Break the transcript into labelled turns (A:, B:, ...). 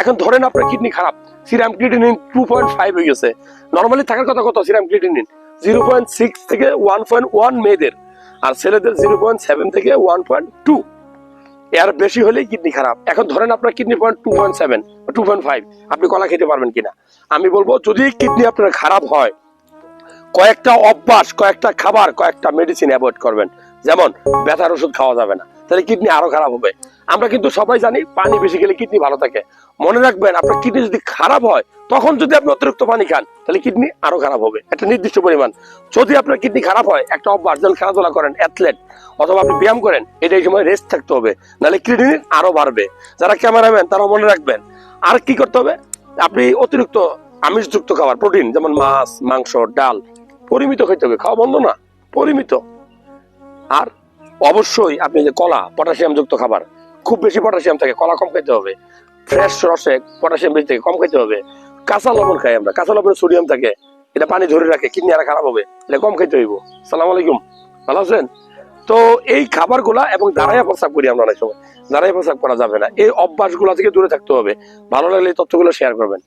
A: এখন ধরেন আপনার কিডনি খারাপ, serum creatinine two point five হয়ে গেছে। নর্মালি থাকার কথা কত? Serum creatinine zero point six থেকে ওয়ান পয়েন্ট ওয়ান মেয়েদের, আর ছেলেদের জিরো পয়েন্ট সেভেন থেকে ওয়ান পয়েন্ট টু এর বেশি হলেই কিডনি খারাপ। এখন ধরেন আপনার kidney point two point seven two point five আপনি কলা খেতে পারবেন কিনা? আমি বলব, যদি কিডনি আপনার খারাপ হয়, কয়েকটা অভ্যাস, কয়েকটা খাবার, কয়েকটা মেডিসিন অ্যাভয়েড করবেন। যেমন, ব্যথার ওষুধ খাওয়া যাবে না। তাহলে কিডনি আরও খারাপ হবে। আমরা কিন্তু সবাই জানি পানি বেশি খেলে কিডনি ভালো থাকে। মনে রাখবেন, আপনার কিডনি যদি খারাপ হয়, তখন যদি আপনি অতিরিক্ত পানি খান, তাহলে কিডনি আরও খারাপ হবে। একটা নির্দিষ্ট পরিমাণ। যদি আপনার কিডনি খারাপ হয়, একটা অভ্যাস যেমন খেলাধুলা করেন অ্যাথলেট অথবা আপনি ব্যায়াম করেন এটা এই সময় রেস্ট থাকতে হবে। নাহলে কিডনি আরও বাড়বে। যারা ক্যামেরাম্যান তারা মনে রাখবেন। আর কি করতে হবে? আপনি অতিরিক্ত আমিষযুক্ত খাবার প্রোটিন যেমন মাছ, মাংস, ডাল, পরিমিত খেতে হবে। খাওয়া বন্ধ না, পরিমিত। আর অবশ্যই আপনি যে কলা পটাশিয়াম যুক্ত খাবার, খুব বেশি পটাশিয়াম থাকে, কলা কম খেতে হবে। ফ্রেশ রসে পটাশিয়াম বেশি থাকে, কম খেতে হবে। কাঁচা লবণ খাই আমরা, কাঁচা লবণে সোডিয়াম থাকে, এটা পানি ধরে রাখে, কিডনি আর খারাপ হবে এটা কম খেতে হইব। সালাম আলাইকুম, ভালো আছেন? তো এই খাবারগুলা এবং দাঁড়াইয়া প্রস্রাব করি আমরা অনেক সময়। দাঁড়াইয়া প্রস্রাব করা যাবে না, এই অভ্যাসগুলো থেকে দূরে থাকতে হবে। ভালো লাগলে এই তথ্যগুলো শেয়ার করবেন।